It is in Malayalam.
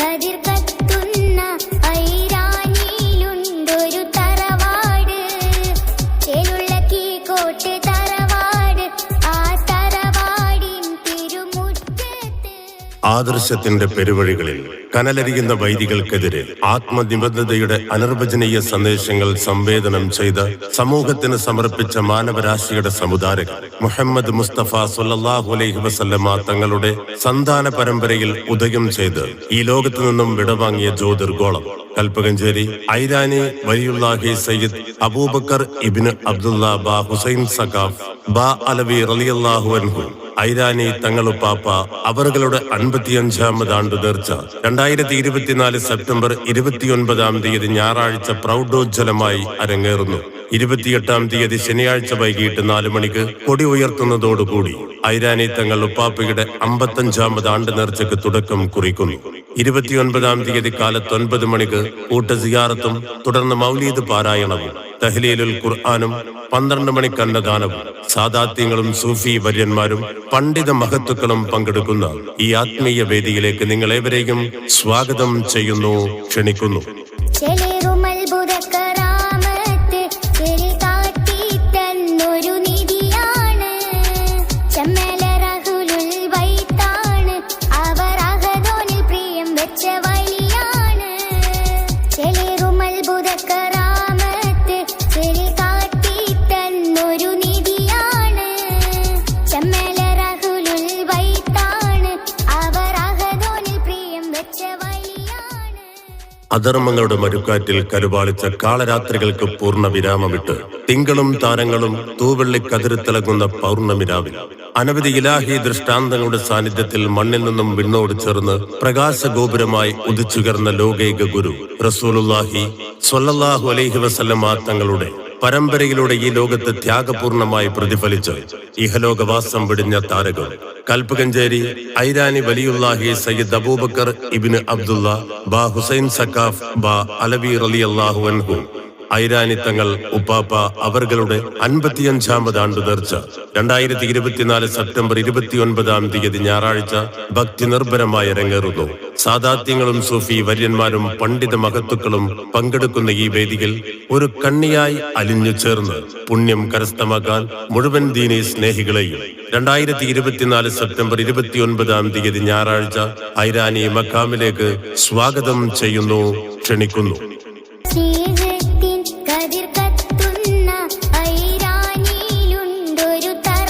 கதிர்க ആദർശത്തിന്റെ പെരുവഴികളിൽ കനലരിയുന്ന വൈദികൾക്കെതിരെ ആത്മനിബദ്ധതയുടെ അനർവചനീയ സന്ദേശങ്ങൾ സംവേദനം ചെയ്ത് സമൂഹത്തിന് സമർപ്പിച്ച മാനവരാശിയുടെ സമുദാരകൻ മുഹമ്മദ് മുസ്തഫ സുല്ലല്ലാഹു അലൈഹി വസല്ലമ തങ്ങളുടെ സന്താന പരമ്പരയിൽ ഉദയം ചെയ്ത് ഈ ലോകത്തു നിന്നും വിടവാങ്ങിയ ജ്യോതിർഗോളം കൽപ്പകഞ്ചേരി ഐരാനി വലിയുല്ലാഹി സയ്യിദ് അബൂബക്കർ ഇബിന് അബ്ദുല്ല ബാ ഹുസൈൻ സഖാഫ് ബാ അലവി റളിയല്ലാഹു അൻഹു. ഐരാനി തങ്ങളുപ്പാപ്പ അവരുടെ അൻപത്തിയഞ്ചാമത് ആണ്ട് നേർച്ച രണ്ടായിരത്തി ഇരുപത്തിനാല് സെപ്റ്റംബർ ഇരുപത്തിയൊൻപതാം തീയതി ഞായറാഴ്ച പ്രൗഢോജ്വലമായി അരങ്ങേറുന്നു. ഇരുപത്തിയെട്ടാം തീയതി ശനിയാഴ്ച വൈകിട്ട് നാല് മണിക്ക് കൊടി ഉയർത്തുന്നതോടുകൂടി ഐരാനി തങ്ങൾ ഉപ്പാപ്പയുടെ അമ്പത്തഞ്ചാമത് ആണ്ട് നേർച്ചയ്ക്ക് തുടക്കം കുറിക്കുന്നു. ഇരുപത്തിയൊൻപതാം തീയതി കാലത്ത് ഒൻപത് മണിക്ക് കൂട്ട സിയാറത്തും തുടർന്ന് മൗലീദ് പാരായണവും തഹ്ലീലുൽ ഖുർആാനും പന്ത്രണ്ട് മണിക്ക് അന്നദാനവും സാദാത്യങ്ങളും സൂഫി വര്യന്മാരും പണ്ഡിത മഹത്തുക്കളും പങ്കെടുക്കുന്ന ഈ ആത്മീയ വേദിയിലേക്ക് നിങ്ങളേവരെയും സ്വാഗതം ചെയ്യുന്നു ക്ഷണിക്കുന്നു. അധർമ്മങ്ങളുടെ മരുക്കാറ്റിൽ കരുപാളിച്ച കാളരാത്രികൾക്ക് പൂർണ വിരാമമിട്ട് തിങ്കളും താരങ്ങളും തൂവെള്ളി കതിരിത്തിളങ്ങുന്ന പൗർണമിരാവിൽ. അനവധി ഇലാഹി ദൃഷ്ടാന്തങ്ങളുടെ സാന്നിധ്യത്തിൽ മണ്ണിൽ നിന്നും വിണ്ണോട് ചേർന്ന് പ്രകാശഗോപുരമായി ഉദിച്ചുകർന്ന ലോകൈക ഗുരു റസൂലുല്ലാഹി സ്വല്ലല്ലാഹു അലൈഹി വസല്ലമ തങ്ങളുടെ പരമ്പരയിലൂടെ ഈ ലോകത്ത് ത്യാഗപൂർണമായി പ്രതിഫലിച്ച് ഇഹലോകവാസം വിടിഞ്ഞ താരകൾ കൽപ്പകഞ്ചേരി ഐരാനി വലിയുല്ലാഹി സയ്യിദ് അബൂബക്കർ ഇബിന് അബ്ദുള്ള ബാ ഹുസൈൻ സക്കാഫ് ബാ അലവി റലി അള്ളാഹു അൻഹു. ഐരാനിത്തങ്ങൾ ഉപ്പാപ്പ അവരുടെ അൻപത്തിയഞ്ചാമത് ആണ്ട് തീർച്ച രണ്ടായിരത്തി ഇരുപത്തിനാല് സെപ്റ്റംബർ ഇരുപത്തിയൊൻപതാം തീയതി ഞായറാഴ്ച ഭക്തി നിർഭരമായ രംഗേറുന്നു സാദാത്യങ്ങളും സൂഫി വര്യന്മാരും പണ്ഡിത മഹത്തുക്കളും പങ്കെടുക്കുന്ന ഈ വേദിയിൽ ഒരു കണ്ണിയായി അലിഞ്ഞു ചേർന്ന് പുണ്യം കരസ്ഥമാക്കാൻ മുഴുവൻ ദീനി സ്നേഹികളെയും. രണ്ടായിരത്തി ഇരുപത്തിനാല് സെപ്റ്റംബർ ഇരുപത്തിയൊൻപതാം തീയതി ഞായറാഴ്ച ഐരാനി മക്കാമിലേക്ക് സ്വാഗതം ചെയ്യുന്നു. ക്ഷണിക്കുന്നു. கதிர்கத்